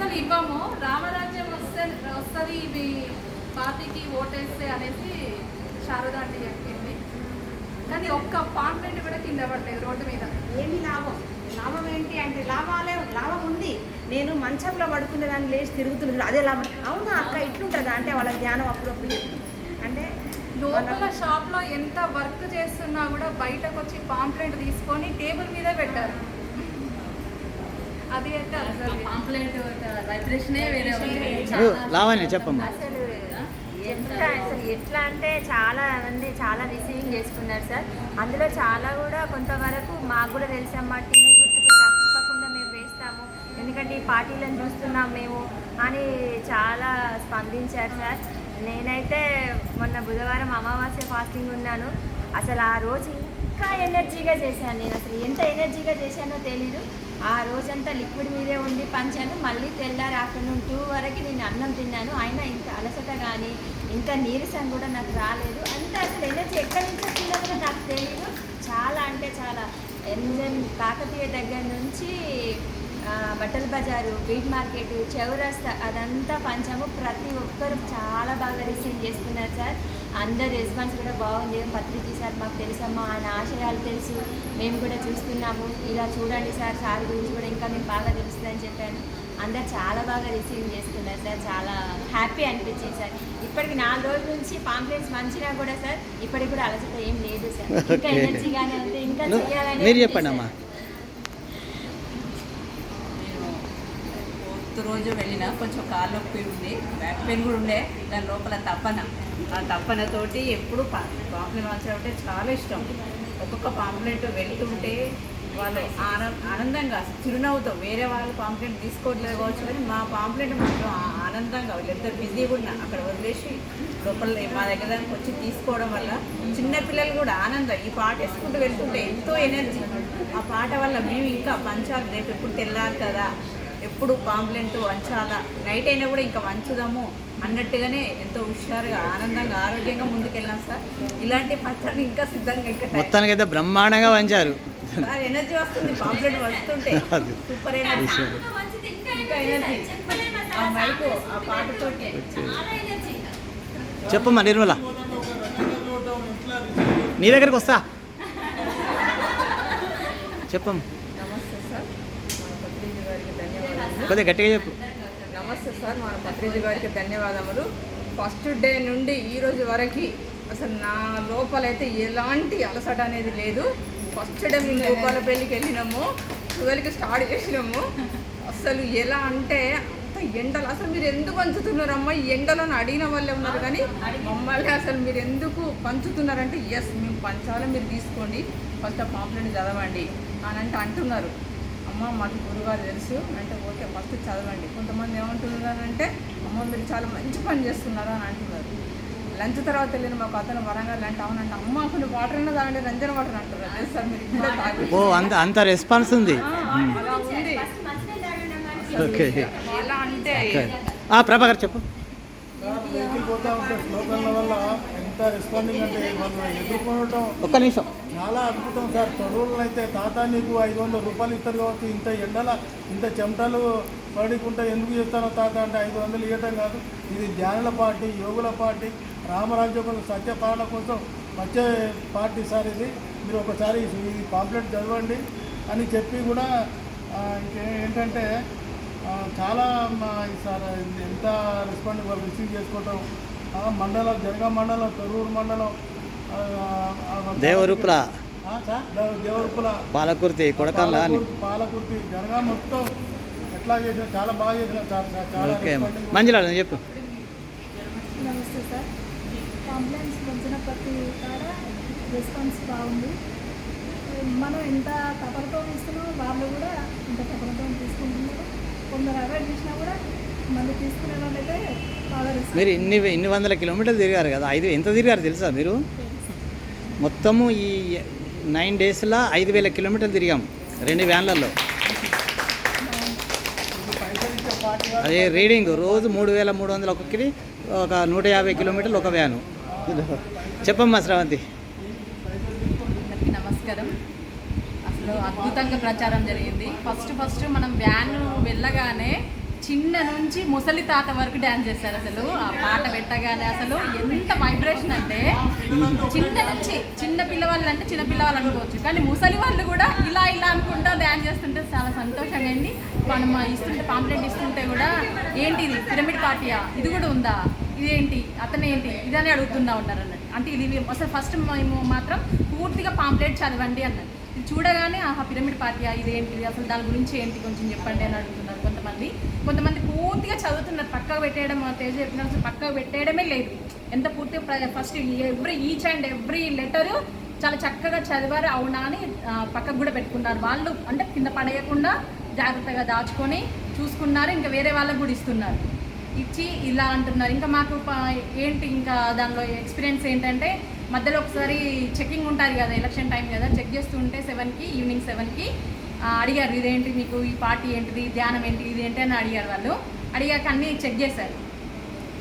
అసలు ఇవ్వము. రామరాజ్యం వస్తే వస్తుంది ఇవి పార్టీకి ఓటేస్తే అనేసి శారద అంటే చెప్పింది. కానీ ఒక్క పాంప్లెంట్ కూడా కింద పడలేదు రోడ్డు మీద. ఏమి లాభం? లాభం ఏంటి అంటే లాభాలే లాభం ఉంది. నేను మంచంలో పడుకునే దాన్ని లేచి తిరుగుతున్నాను అదే లాభం. అవునా అక్క? ఇట్లుంటుందా? అంటే వాళ్ళ జ్ఞానం అప్పుడప్పుడు. అంటే లోపల షాప్లో ఎంత వర్క్ చేస్తున్నా కూడా బయటకు వచ్చి పాంప్లెంట్ తీసుకొని టేబుల్ మీద పెట్టారు. అది పాంప్లెంట్ వైబ్రేషనే వేరే లావణ్య చెప్పమ్మా. అసలు ఎట్లా అసలు ఎట్లా అంటే చాలా మంది చాలా రిసీవింగ్ చేసుకున్నారు సార్. అందులో చాలా కూడా కొంతవరకు మాకు కూడా తెలుసమ్మా టీవీ గుర్తుకు తప్పకుండా మేము వేస్తాము. ఎందుకంటే ఈ పార్టీలను చూస్తున్నాం మేము అని చాలా స్పందించారు సార్. నేనైతే మొన్న బుధవారం అమావాస్య ఫాస్టింగ్ ఉన్నాను. అసలు ఆ రోజు ఇంకా ఎనర్జీగా చేశాను నేను. అసలు ఎంత ఎనర్జీగా చేశానో తెలీదు. ఆ రోజంతా లిక్విడ్ మీదే ఉండి పంచాను. మళ్ళీ తెల్లారి ఆఫ్టర్నూన్ టూ వరకు నేను అన్నం తిన్నాను. అయినా ఇంత అలసట కానీ ఇంత నీరసం కూడా నాకు రాలేదు. అంత అసలు ఎనర్జీ ఎక్కడి నుంచి వచ్చిందో కూడా నాకు తెలియదు చాలా అంటే చాలా. ఎంజన్ కాకతీయ దగ్గర నుంచి బట్టల బజారు బీట్ మార్కెట్ చౌరస్తా అదంతా పంచాము. ప్రతి ఒక్కరు చాలా బాగా రిసీవ్ చేస్తున్నారు సార్. అందరి రెస్పాన్స్ కూడా బాగుంది. పత్రిజీ సార్ మాకు తెలుసమ్మా ఆయన ఆశయాలు తెలుసు. మేము కూడా చూస్తున్నాము. ఇలా చూడండి సార్ సార్ గురించి కూడా ఇంకా మీకు బాగా తెలుస్తుందని చెప్పాను. అందరు చాలా బాగా రిసీవ్ చేసుకున్నారు సార్. చాలా హ్యాపీ అనిపించింది సార్. ఇప్పటికి నాలుగు రోజుల నుంచి పాంప్లెట్స్ మంచిగా కూడా సార్. ఇప్పటికి కూడా అలసట ఏం లేదు సార్. ఇంకా. ఎనర్జీగానే ఉంది. ఇంకా చేయాలని మీరు చెప్పండి. అమ్మా నేను రోజు వెళ్ళిన కొంచెం కాళ్ళు నొప్పి ఉంది బ్యాక్ పెయిన్ కూడా ఉండే దాని లోపల తప్పన ఆ తప్పనతోటి ఎప్పుడు పాంప్లెంట్ అంటే చాలా ఇష్టం. ఒక్కొక్క పాంప్లెట్ వెళ్తుంటే వాళ్ళు ఆనందంగా చిరునవ్వుతో వేరే వాళ్ళు పాంప్లెట్ తీసుకోవట్లేదు కావచ్చు కానీ మా పాంప్లెట్ మాత్రం ఆ- ఆనందంగా వీళ్ళిద్దరు బిజీగా ఉన్న అక్కడ వదిలేసి లోపల మా దగ్గర దానికి వచ్చి తీసుకోవడం వల్ల చిన్నపిల్లలు కూడా ఆనందం. ఈ పాట వేసుకుంటూ వెళ్తుంటే ఎంతో ఎనర్జీ. ఆ పాట వల్ల మేము ఇంకా పంచాలి రేపు ఎప్పుడు తెల్లాలి కదా. ఎప్పుడు పాంప్లెంట్ వంచాలా? నైట్ అయినా కూడా ఇంకా వంచుదాము అన్నట్టుగానే ఎంతో హుషారుగా ఆనందంగా ఆరోగ్యంగా ముందుకెళ్ళాం సార్. ఇలాంటి పచ్చడి ఇంకా సిద్ధంగా ఇంకా మొత్తానికి అయితే బ్రహ్మాండంగా వంచారు. సార్ ఎనర్జీ వస్తుంది పాంప్లెంట్ వస్తుంటే. సూపర్ ఎనర్జీ ఇంకా ఎనర్జీ ఆ మైకు ఆ పాటతోటి. చెప్పమ్మా నిర్మల. నీ దగ్గరికి వస్తా. చెప్పమ్మా నమస్తే సార్ మన పత్రిజీ గారికి ధన్యవాదాలు కొద్దిగా గట్టిగా చెప్పు. నమస్తే సార్ మన పత్రిజీ గారికి ధన్యవాదములు. ఫస్ట్ డే నుండి ఈ రోజు వరకు అసలు నా లోపలైతే ఎలాంటి అలసట అనేది లేదు. ఫస్ట్ డే మేము గోపాలపల్లికి వెళ్ళినాము ట్వెల్వ్కి స్టార్ట్ చేసినాము. అసలు ఎలా అంటే అంత ఎండలు అసలు మీరు ఎందుకు పంచుతున్నారమ్మా? ఈ ఎండలను అడిగిన వాళ్ళే ఉన్నారు కానీ మమ్మల్ని అసలు మీరు ఎందుకు పంచుతున్నారంటే ఎస్ మేము పంచాలి మీరు తీసుకోండి. ఫస్ట్ ఆ పాంప్లెంట్ చదవండి అని అంటే అంటున్నారు. అమ్మ మాకు గురుగారు తెలుసు. అంటే ఓకే ఫస్ట్ చదవండి. కొంతమంది ఏమంటున్నారు అంటే అమ్మ మీరు చాలా మంచి పని చేస్తున్నారు? అని అంటున్నారు. లంచ్ తర్వాత వెళ్ళిన మాకు అతను వరంగల్ అంటే అవునంటే అమ్మ కొన్ని వాటర్ అయినా తాగండి రంజన వాటర్ అంటారు సార్ మీరు? ఓ అంత అంత రెస్పాన్స్ ఉంది. అలా ఉంది. ఓకే ఎలా అంటే ఆ, ప్రభాకర్ చెప్పు. ఒక్క నిమిషం. చాలా అద్భుతం సార్. తొడుగులను అయితే తాత నీకు ఐదు వందల రూపాయలు ఇస్తారు కాబట్టి ఇంత ఎండల ఇంత చెమటలు పడికుంటే ఎందుకు చేస్తానో తాత అంటే ఐదు వందలు ఇవ్వటం కాదు. ఇది ధ్యానుల పార్టీ యోగుల పార్టీ రామరాజ్యం సత్యపాలన కోసం వచ్చే పార్టీ సార్ ఇది. మీరు ఒకసారి ఇది పాంప్లెట్ చదవండి అని చెప్పి కూడా ఏంటంటే చాలా సార్ ఎంత రెస్పాండ్ వాళ్ళు రిసీవ్ చేసుకోవటం ఆ, మండలం జనగా మండలం తొర్రూరు మండలం దేవరూపుల. ఆ, సార్ దేవ- దేవరూపుల. పాలకుర్తి కొడకల్లా అని. పాలకుర్తి- జనగాం మొత్తం ఎట్లా చేసిన చాలా బాగా చేసిన సార్ ఓకే. మంజుల చెప్పు. నమస్తే సార్. కాంప్లైంట్స్ వచ్చిన ప్రతి కాడ రెస్పాన్స్ బాగుంది. మనం ఎంత తపలతో ఇస్తున్నామో వాళ్ళు కూడా ఇంత తపలతో తీసుకుంటున్నారు. కొందరు అవాయిడ్ చేసినా కూడా మళ్ళీ తీసుకునే వాళ్ళైతే బాగా మీరు ఇన్ని ఇన్ని వందల కిలోమీటర్లు తిరిగారు కదా ఐదు ఎంత తిరిగారు తెలుసా మీరు? మొత్తము ఈ నైన్ డేస్లో ఐదు వేల కిలోమీటర్లు తిరిగాం రెండు వ్యాన్లలో. అదే రీడింగ్ రోజు మూడు వేల మూడు వందల ఒక్కొక్కరి ఒక నూట యాభై కిలోమీటర్లు ఒక వ్యాను. చెప్పమ్మా శ్రవంతి నమస్కారం. అసలు అద్భుతంగా ప్రచారం జరిగింది. ఫస్ట్ ఫస్ట్ మనం వ్యాన్ వెళ్ళగానే చిన్న నుంచి ముసలి తాత వరకు డ్యాన్స్ చేస్తారు అసలు. ఆ పాట పెట్టగానే అసలు ఎంత వైబ్రేషన్ అంటే చిన్న నుంచి చిన్న పిల్లవాళ్ళు అంటే చిన్న పిల్లవాళ్ళు అనుకోవచ్చు. కానీ ముసలి వాళ్ళు కూడా ఇలా ఇలా అనుకుంటా డ్యాన్స్ చేస్తుంటే చాలా సంతోషంగా అయింది. మనం ఇస్తుంటే పాంప్లెట్ ఇస్తుంటే కూడా ఏంటి ఇది? పిరమిడ్ పార్టీయా ఇది కూడా ఉందా? ఇదేంటి? అతనేంటి ఇదని అడుగుతున్నా ఉన్నారు అన్నట్టు. అంటే ఇది అసలు ఫస్ట్ మేము మాత్రం పూర్తిగా పాంప్లెట్ చదవండి అన్నట్టు. ఇది చూడగానే ఆహా పిరమిడ్ పార్టీయా ఇదేంటి? అసలు దాని గురించి ఏంటి? కొంచెం చెప్పండి అని అడుగుతున్నారు కొంతమంది. కొంతమంది పూర్తిగా చదువుతున్నారు. పక్కకు పెట్టేయడం తేజ చెప్పిన పక్కకు పెట్టేయడమే లేదు. ఎంత పూర్తిగా first every each and every letter చాలా చక్కగా చదివారు. అవునా అని పక్కకు కూడా పెట్టుకున్నారు వాళ్ళు అంటే కింద పడేయకుండా జాగ్రత్తగా దాచుకొని చూసుకున్నారు. ఇంకా వేరే వాళ్ళకు కూడా ఇస్తున్నారు. ఇచ్చి ఇలా అంటున్నారు. ఇంకా మాకు ఏంటి ఇంకా దానిలో ఎక్స్పీరియన్స్ ఏంటంటే మధ్యలో ఒకసారి చెకింగ్ ఉంటుంది కదా ఎలక్షన్ టైం కదా చెక్ చేస్తుంటే సెవెన్కి ఈవినింగ్ సెవెన్కి అడిగారు ఇదేంటి మీకు ఈ పార్టీ ఏంటిది? ధ్యానం ఏంటి? ఇది ఏంటి? అని అడిగారు వాళ్ళు. అడిగాక అన్నీ చెక్ చేశారు.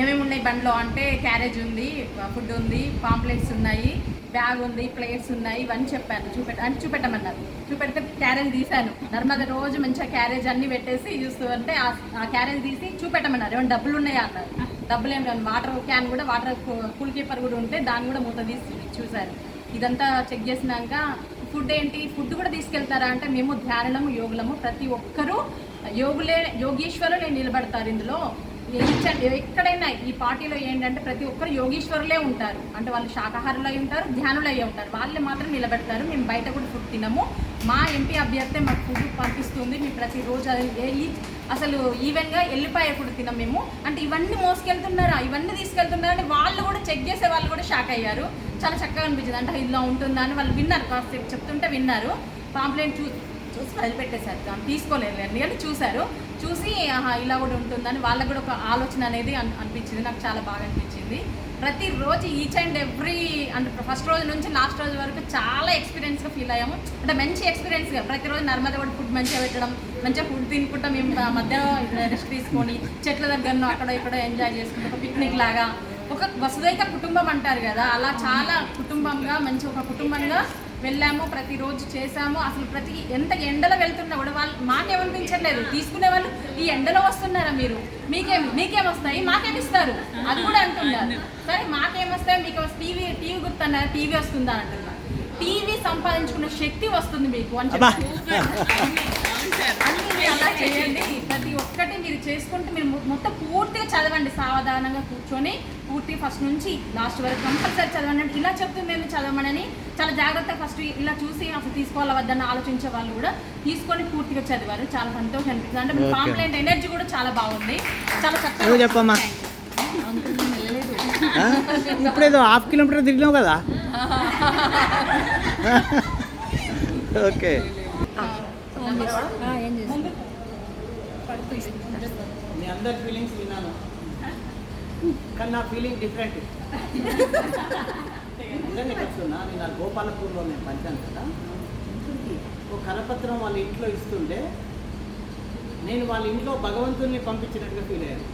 ఏమేమి ఉన్నాయి బండ్లో? అంటే క్యారేజ్ ఉంది ఫుడ్ ఉంది పాంప్లెట్స్ ఉన్నాయి బ్యాగ్ ఉంది ప్లేట్స్ ఉన్నాయి ఇవన్నీ చెప్పాను చూపెట్ట అని చూపెట్టమన్నారు. చూపెడితే క్యారేజ్ తీశాను. నర్మద రోజు మంచిగా క్యారేజ్ అన్ని పెట్టేసి చూస్తూ అంటే ఆ- క్యారేజ్ తీసి చూపెట్టమన్నారు. ఏమైనా డబ్బులు ఉన్నాయా? అన్నారు. డబ్బులు ఏమి లేవు. వాటర్ క్యాన్ కూడా వాటర్ కూల్ కీపర్ కూడా ఉంటే దాన్ని కూడా మూత తీసి చూశారు. ఇదంతా చెక్ చేసినాక ఫుడ్ ఏంటి? ఫుడ్ కూడా తీసుకెళ్తారా? అంటే మేము ధ్యానము యోగులము. ప్రతి ఒక్కరూ యోగులే యోగీశ్వరులే నిలబడతారు ఇందులో. ఎక్కడైనా ఈ పార్టీలో ఏంటంటే ప్రతి ఒక్కరు యోగీశ్వరులే ఉంటారు. అంటే వాళ్ళు శాకాహారులు అయి ఉంటారు ధ్యానులు అయి ఉంటారు. వాళ్ళే మాత్రం నిలబెడతారు. మేము బయట కూడా ఫుడ్ తినము. మా ఎంపీ అభ్యర్థి మాకు ఫుడ్ పంపిస్తుంది. మేము ప్రతిరోజు అది అసలు ఈవెన్గా ఎల్లిపాయ కూడా తినం మేము. అంటే ఇవన్నీ మోసుకెళ్తున్నారా? ఇవన్నీ తీసుకెళ్తున్నారా? అంటే వాళ్ళు కూడా చెక్ చేసే వాళ్ళు కూడా షాక్ అయ్యారు. చాలా చక్కగా అనిపించింది. అంటే ఇలా ఉంటుందా అని వాళ్ళు విన్నారు కాసేపు. చెప్తుంటే విన్నారు. పాంప్లెయింట్ చూ చూసి వదిలిపెట్టేశారు. దాన్ని తీసుకోలేదు అండి కానీ చూశారు. చూసి ఆహా ఇలా కూడా ఉంటుందని వాళ్ళకు కూడా ఒక ఆలోచన అనేది అనిపించింది. నాకు చాలా బాగా అనిపించింది. ప్రతిరోజు ఈచ్ అండ్ ఎవ్రీ అంటే ఫస్ట్ రోజు నుంచి లాస్ట్ రోజు వరకు చాలా ఎక్స్పీరియన్స్గా ఫీల్ అయ్యాము. అంటే మంచి ఎక్స్పీరియన్స్గా ప్రతిరోజు నర్మద కూడా ఫుడ్ మంచిగా పెట్టడం మంచిగా ఫుడ్ తినుకుంటా. మేము ఆ మధ్యలో రెస్ట్ తీసుకొని చెట్ల దగ్గరను అక్కడ ఇక్కడ ఎంజాయ్ చేసుకుంటాం పిక్నిక్ లాగా ఒక వసుదైక కుటుంబం అంటారు కదా అలా చాలా కుటుంబంగా మంచి ఒక కుటుంబంగా వెళ్ళాము ప్రతిరోజు చేసాము అసలు ప్రతి ఎంత ఎండలో వెళ్తున్నా కూడా వాళ్ళు మాకేమనిపించట్లేదు. తీసుకునే వాళ్ళు ఈ ఎండలో వస్తున్నారా మీరు? మీకేం మీకేం వస్తాయి? ఇస్తారు? అది కూడా అంటున్నారు సరే మాకేం వస్తాయి? మీకు టీవీ టీవీ గుర్తున్నారు టీవీ వస్తుందా అంటున్నారు. టీవీ సంపాదించుకునే శక్తి వస్తుంది మీకు అని అన్ని మీరు అలా చేయండి. ప్రతి ఒక్కటి మీరు చేసుకుంటే మీరు మొత్తం పూర్తిగా చదవండి. సావధానంగా కూర్చొని పూర్తి ఫస్ట్ నుంచి లాస్ట్ వరకు కంపల్సరీ చదవండి. అంటే ఇలా చెప్తుంది ఏంది చదవమని చాలా జాగ్రత్తగా ఫస్ట్ ఇలా చూసి అసలు తీసుకోవాలా వద్దని ఆలోచించే వాళ్ళు కూడా తీసుకొని పూర్తిగా చదివారు. చాలా సంతోషం అనిపిస్తుంది. అంటే. పాంప్లెంట్ ఎనర్జీ కూడా చాలా బాగుంది. చాలా చక్కగా చెప్పమ్మా? ఇప్పుడేదో హాఫ్ కిలోమీటర్ తిరిగినావు కదా. ఓకే. మీ అందరి ఫీలింగ్స్ విన్నాను. కానీ నా ఫీలింగ్ డిఫరెంట్ నిజంగా చెప్తున్నా నేను ఆ గోపాలపూర్లో నేను పంచాను కదా. ఒక కరపత్రం వాళ్ళ ఇంట్లో ఇస్తుంటే నేను వాళ్ళ ఇంట్లో భగవంతుల్ని పంపించినట్టుగా ఫీల్ అయ్యాను.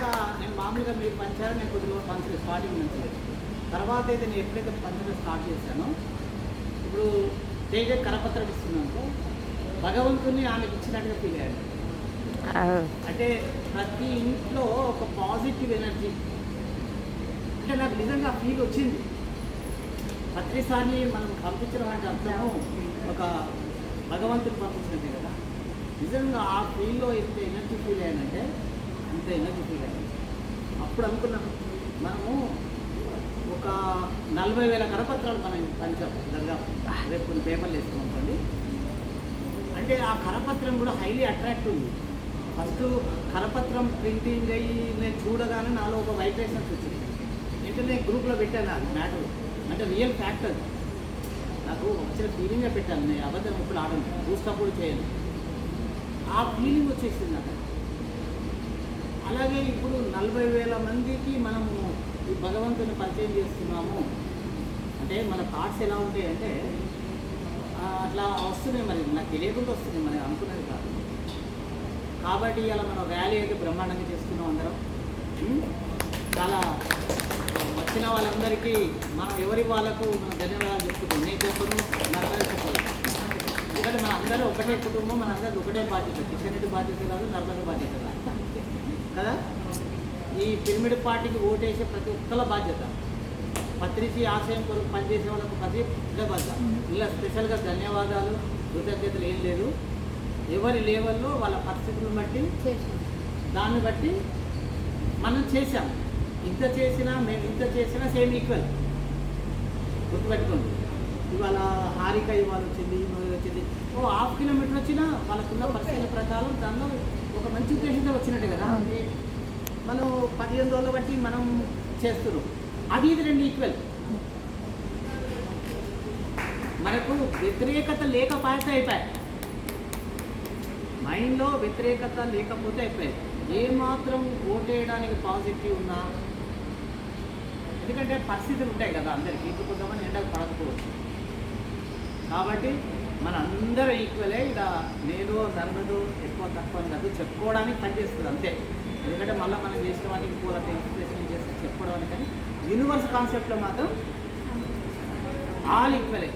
ఒక్కొక్క నేను మామూలుగా మీరు పంచారు నేను కొద్దిగా పంచలేదు స్టార్టింగ్ నుంచి. తర్వాత అయితే నేను ఎప్పుడైతే పంచడం స్టార్ట్ చేశానో ఇప్పుడు తేజ కరపత్రం ఇస్తున్నాను భగవంతుని ఆమెకి ఇచ్చినట్టుగా ఫీల్ అయ్యాను. అంటే ప్రతి ఇంట్లో ఒక పాజిటివ్ ఎనర్జీ అంటే నాకు నిజంగా ఫీల్ వచ్చింది. ప్రతిసారి మనం పంపించడం అంటే అర్థము ఒక భగవంతుని పంపించినట్టే కదా. నిజంగా ఆ ఫీల్లో ఎంత ఎనర్జీ ఫీల్ అయ్యానంటే అంత ఎనర్జీ అప్పుడు అనుకున్నాం మనము ఒక నలభై వేల కరపత్రాలు మనం పంచాం దాదాపు రేపు కొన్ని పేపర్లు వేసుకోండి అంటే ఆ కరపత్రం కూడా హైలీ అట్రాక్టివ్ ఉంది. ఫస్ట్ కరపత్రం ప్రింటింగ్ అయ్యి నేను చూడగానే నాలో ఒక వైబ్రేషన్స్ వచ్చింది. అంటే నేను గ్రూప్లో పెట్టాను అది మ్యాటర్ అంటే రియల్ ఫ్యాక్టర్ నాకు వచ్చిన ఫీలింగే పెట్టాను నేను అబద్ధం ఇప్పుడు ఆడను చూసినప్పుడు చేయను. ఆ ఫీలింగ్ వచ్చేసింది నాకు. అలాగే ఇప్పుడు నలభై వేల మందికి మనము ఈ భగవంతుని పరిచయం చేస్తున్నాము. అంటే మన థాట్స్ ఎలా ఉంటాయి అంటే అట్లా వస్తున్నాయి మరి. నాకు తెలియకుండా వస్తుంది మరి. అనుకున్నది కాదు. కాబట్టి ఇలా మనం ర్యాలీ అయితే బ్రహ్మాండంగా చేస్తున్నాం అందరం. చాలా వచ్చిన వాళ్ళందరికీ మనం ఎవరి వాళ్ళకు మనం ధన్యవాదాలు చెప్పుకుంటాం నేను చెప్పను నర్మదా చెప్పాలి ఎందుకంటే మన అందరూ ఒకటే కుటుంబం మన ఒకటే బాధ్యత. కిషన్ రెడ్డి బాధ్యత కాదు నర్మద బాధ్యత కాదు. కదా? ఈ పిరమిడ్ పార్టీకి ఓటేసే ప్రతి ఒక్కల బాధ్యత. పత్రిక ఆశయం కొరకు పనిచేసే వాళ్ళకు ప్రతి ఒక్క బాధ్యత. ఇలా స్పెషల్గా ధన్యవాదాలు కృతజ్ఞతలు ఏం లేదు. ఎవరి లేవల్లో వాళ్ళ పరిస్థితులను బట్టి దాన్ని బట్టి మనం చేసాం ఇంత చేసినా మేము ఇంత చేసినా సేమ్ ఈక్వల్ గుర్తుపెట్టుకోండి. ఇవాళ హారిక ఇవాళ వచ్చింది వచ్చింది. ఓ హాఫ్ కిలోమీటర్ వచ్చినా వాళ్ళకున్న పరిస్థితుల ప్రకారం దానిలో ఒక మంచి ఉద్దేశంతో వచ్చినట్టు కదా? మనం పదిహేను రోజుల బట్టి మనం చేస్తున్నాం. అది ఇది రెండు ఈక్వల్ మనకు వ్యతిరేకత లేకపోతే అయిపోయాయి. మైండ్లో వ్యతిరేకత లేకపోతే అయిపోయాయి. ఏ మాత్రం ఓటేయడానికి పాజిటివ్ ఉన్నా ఎందుకంటే పరిస్థితులు ఉంటాయి కదా అందరికీ. ఇప్పుడు కొంతమంది ఎండకు పడకపోవచ్చు. కాబట్టి మన అందరూ ఈక్వలే ఇలా నేను నర్మదు ఎక్కువ తక్కువ అని కాదు చెప్పుకోవడానికి పనిచేస్తుంది అంతే. ఎందుకంటే మళ్ళీ మనం చేసిన వాటికి ఇంకోళ్ళకి ఎక్స్ప్రెషన్ చేస్తే చెప్పుకోవడానికి కానీ యూనివర్స్ కాన్సెప్ట్లో మాత్రం ఆల్ ఈక్వలే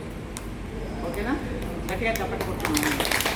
ఓకేనా? గట్టిగా చెప్పట్టుకుంటున్నాను